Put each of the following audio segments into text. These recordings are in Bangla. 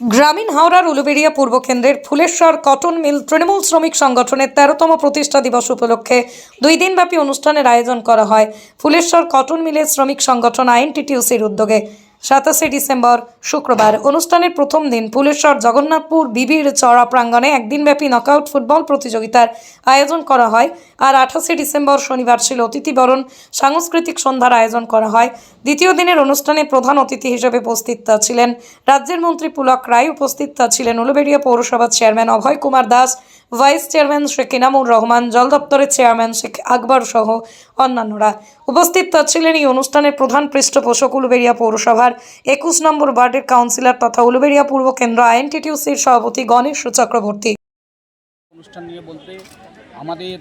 গ্রামীণ হাওড়ার উলুবেড়িয়া পূর্ব কেন্দ্রের ফুলেশ্বর কটন মিল তৃণমূল শ্রমিক সংগঠনের তেরোতম প্রতিষ্ঠা দিবস উপলক্ষে দুই দিনব্যাপী অনুষ্ঠানের আয়োজন করা হয়। ফুলেশ্বর কটন মিলের শ্রমিক সংগঠন আইএনটিটিউসির উদ্যোগে সাতাশে ডিসেম্বর, শুক্রবার। অনুষ্ঠানের প্রথম দিন ফুলেশ্বর জগন্নাথপুর বিবির চড়া প্রাঙ্গণে একদিনব্যাপী নকআউট ফুটবল প্রতিযোগিতার আয়োজন করা হয় আর আঠাশে ডিসেম্বর শনিবার ছিল অতিথিবরণ সাংস্কৃতিক সন্ধ্যার আয়োজন করা হয়। দ্বিতীয় দিনের অনুষ্ঠানে প্রধান অতিথি হিসেবে উপস্থিত ছিলেন রাজ্যের মন্ত্রী পুলক রায়, উপস্থিত ছিলেন উলুবেড়িয়া পৌরসভার chairman Abhay Kumar Das vice chairman Sheikh Inamur Rahman, জল দপ্তরের চেয়ারম্যান শেখ আকবর সহ অন্যান্যরা উপস্থিত ছিলেন এই অনুষ্ঠানের প্রধান পৃষ্ঠপোষক উলুবেড়িয়া পৌরসভার একুশ নম্বর ওয়ার্ডের কাউন্সিলর তথা উলুবেড়িয়া পূর্ব কেন্দ্র আইএনটিটিউসির সভাপতি গণেশ চক্রবর্তী। অনুষ্ঠান নিয়ে বলতে আমাদের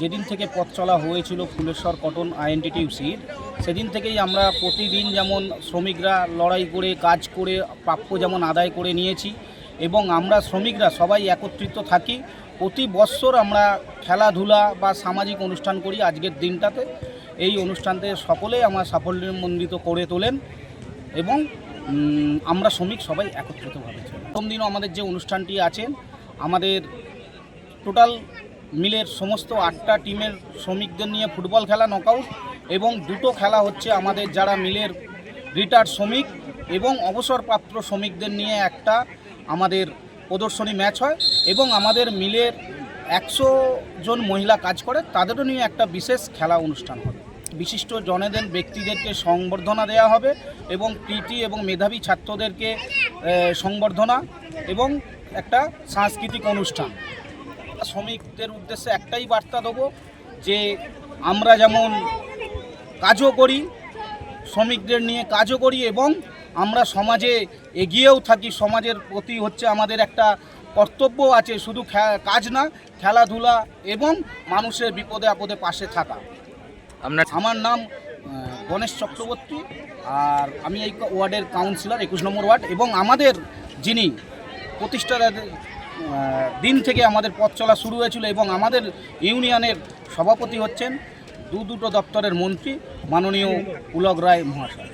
যেদিন থেকে পথ চলা হয়েছিল ফুলেশ্বর কটন আইএনটিটিউসির, সেদিন থেকেই আমরা প্রতিদিন যেমন শ্রমিকরা লড়াই করে, কাজ করে, প্রাপ্য যেমন আদায় করে নিয়েছি এবং আমরা শ্রমিকরা সবাই একত্রিত থাকি। প্রতি বৎসর আমরা খেলাধুলা বা সামাজিক অনুষ্ঠান করি আজকের দিনটাতে। এই অনুষ্ঠানতে সকলে আমার সাফল্যমণ্ডিত করে তোলেন এবং আমরা শ্রমিক সবাই একত্রিতভাবে প্রথম দিনও আমাদের যে অনুষ্ঠানটি আছেন আমাদের টোটাল মিলের সমস্ত আটটা টিমের শ্রমিকদের নিয়ে ফুটবল খেলা, নকআউট এবং দুটো খেলা হচ্ছে আমাদের যারা মিলের রিটায়ার্ড শ্রমিক এবং অবসরপ্রাপ্ত শ্রমিকদের নিয়ে একটা আমাদের প্রদর্শনী ম্যাচ হয় এবং আমাদের মিলের একশো জন মহিলা কাজ করে, তাদেরও নিয়ে একটা বিশেষ খেলা অনুষ্ঠান হবে। বিশিষ্ট জনেদের ব্যক্তিদেরকে সংবর্ধনা দেওয়া হবে এবং কৃতি এবং মেধাবী ছাত্রদেরকে সংবর্ধনা এবং একটা সাংস্কৃতিক অনুষ্ঠান। শ্রমিকদের উদ্দেশ্যে একটাই বার্তা দেবো যে আমরা যেমন কাজও করি, শ্রমিকদের নিয়ে কাজও করি এবং আমরা সমাজে এগিয়েও থাকি সমাজের প্রতি হচ্ছে আমাদের একটা কর্তব্য আছে শুধু কাজ না খেলাধুলা এবং মানুষের বিপদে আপদে পাশে থাকা। আপনার আমার নাম গণেশ চক্রবর্তী আর আমি এই ওয়ার্ডের কাউন্সিলর একুশ নম্বর ওয়ার্ড এবং আমাদের যিনি প্রতিষ্ঠার দিন থেকে আমাদের পথ চলা শুরু হয়েছিল এবং আমাদের ইউনিয়নের সভাপতি হচ্ছেন দু দুটো দপ্তরের মন্ত্রী মাননীয় পুলক রায় মহাশয়।